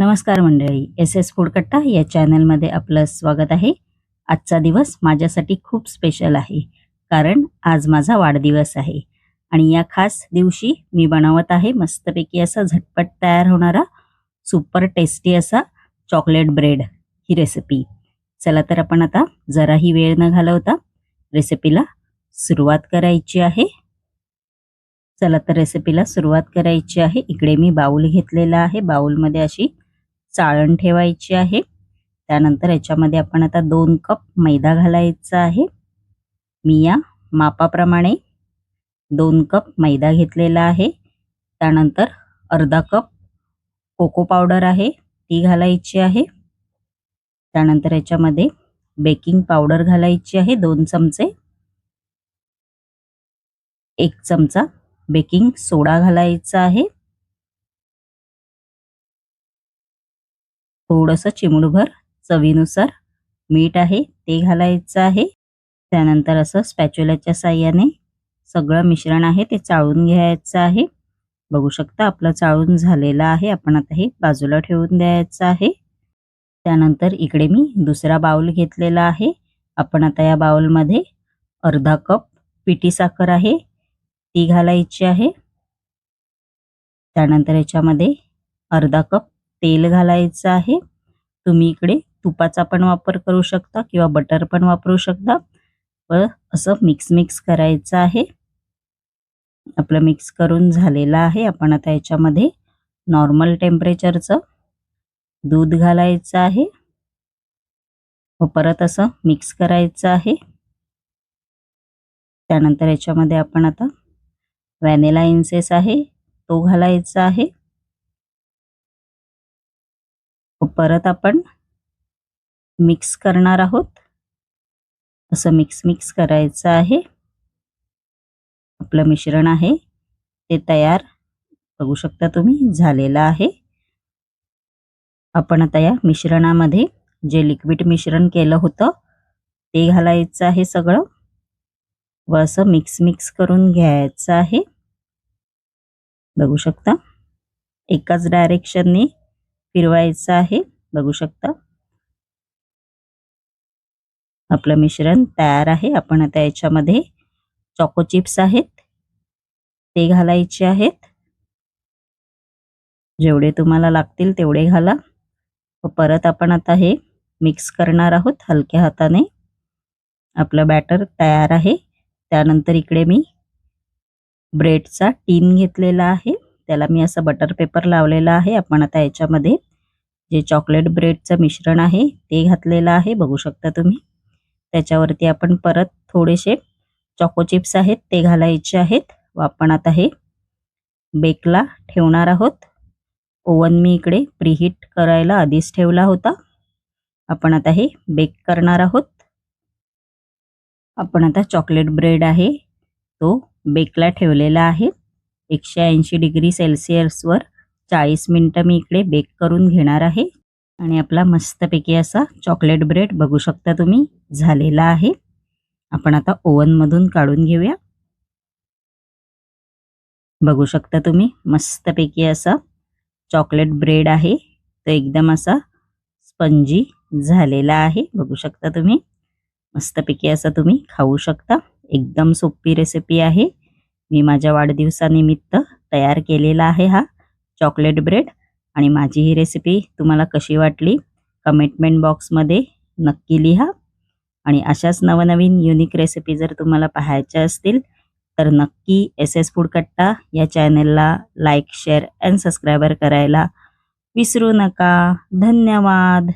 नमस्कार मंडळी S S फूडकट्टा या चॅनलमध्ये आपलं स्वागत आहे. आजचा दिवस माझ्यासाठी खूप स्पेशल आहे कारण आज माझा वाढदिवस आहे. आणि या खास दिवशी मी बनवत आहे मस्तपैकी असा झटपट तयार होणारा सुपर टेस्टी असा चॉकलेट ब्रेड ही रेसिपी चला तर आपण आता जराही वेळ न घालवता रेसिपीला सुरुवात करायची आहे. चला तर रेसिपीला सुरुवात करायची आहे. इकडे मी बाऊल घेतलेला आहे बाऊलमध्ये अशी चाळण ठेवायची आहे. त्यानंतर याच्यामध्ये आपण आता दोन कप मैदा घालायचा आहे. मी या मापाप्रमाणे दोन कप मैदा घेतलेला आहे. त्यानंतर अर्धा कप कोको पावडर आहे ती घालायची आहे. त्यानंतर याच्यामध्ये बेकिंग पावडर घालायची आहे दोन चमचे. एक चमचा बेकिंग सोडा घालायचा आहे. थोडंसं चिमूडभर चवीनुसार मीठ आहे ते घालायचं आहे. त्यानंतर असं स्पॅच्युलाच्या साह्याने सगळं मिश्रण आहे ते चाळून घ्यायचं आहे. बघू शकता आपलं चाळून झालेलं आहे आपण आता हे बाजूला ठेवून द्यायचं आहे. त्यानंतर इकडे मी दुसरा बाउल घेतलेला आहे. आपण आता या बाउलमध्ये अर्धा कप पिठी साखर आहे ती घालायची आहे. त्यानंतर याच्यामध्ये अर्धा कप तेल घालायचं आहे. तुम्ही इकडे तुपाचा पण वापर करू शकता किंवा बटर पण वापरू शकता. व असं मिक्स मिक्स करायचं आहे. आपलं मिक्स करून झालेलं आहे. आपण आता याच्यामध्ये नॉर्मल टेम्परेचरचं दूध घालायचं आहे. व परत असं मिक्स करायचं आहे. त्यानंतर याच्यामध्ये आपण आता व्हॅनिला इन्सेस आहे तो घालायचा आहे. परत आपण मिक्स करणार आहोत. असं मिक्स मिक्स करायचं आहे. आपलं मिश्रण आहे. ते तयार बघू शकता तुम्ही झालेलं आहे. आपण आता या मिश्रणामध्ये जे लिक्विड मिश्रण केलं होतं ते घालायचं आहे सगळं. व असं मिक्स मिक्स करून घ्यायचं आहे. बघू शकता. एकाच डायरेक्शनने फिरवायचं आहे. बघू शकता. आपलं मिश्रण तयार आहे. आपण आता याच्यामध्ये चॉको चिप्स आहेत. ते घालायचे आहेत. जेवढे तुम्हाला लागतील तेवढे घाला. व परत आपण आता हे मिक्स करणार आहोत हलक्या हाताने. आपलं बॅटर तयार आहे. त्यानंतर इकडे मी ब्रेडचा टीन घेतलेला आहे. त्याला मी असं बटर पेपर लावलेला आहे. आपण आता याच्यामध्ये जे चॉकलेट ब्रेडचं मिश्रण आहे ते घातलेलं आहे. बघू शकता तुम्ही. त्याच्यावरती आपण परत थोडेसे चॉको चिप्स आहेत ते घालायचे आहेत. व आपण आता हे बेकला ठेवणार आहोत. ओवन मी इकडे प्रीहीट करायला आधीच ठेवला होता. आपण आता हे बेक करणार आहोत. आपण आता चॉकलेट ब्रेड आहे तो बेकला ठेवलेला आहे. एकशे ऐंशी डिग्री सेल्सिअसवर चाळीस मिनटं मी इकडे बेक करून घेणार आहे. आणि आपला मस्तपैकी असा चॉकलेट ब्रेड बघू शकता तुम्ही झालेला आहे. आपण आता ओव्हनमधून काढून घेऊया. बघू शकता तुम्ही मस्तपैकी असा चॉकलेट ब्रेड आहे. तो एकदम असा स्पंजी झालेला आहे. बघू शकता तुम्ही मस्तपैकी असा तुम्ही खाऊ शकता. एकदम सोपी रेसिपी आहे. मी माझ्या वाढदिवसानिमित्त तयार केलेला आहे हा चॉकलेट ब्रेड आणि माझी ही रेसिपी तुम्हाला कशी वाटली कमेंटमेंट बॉक्समध्ये नक्की लिहा. आणि अशाच नवनवीन युनिक रेसिपी जर तुम्हाला पाहायच्या असतील तर नक्की एस एस फूड कट्टा या चॅनलला लाईक शेअर अँड सबस्क्रायबर करायला विसरू नका. धन्यवाद.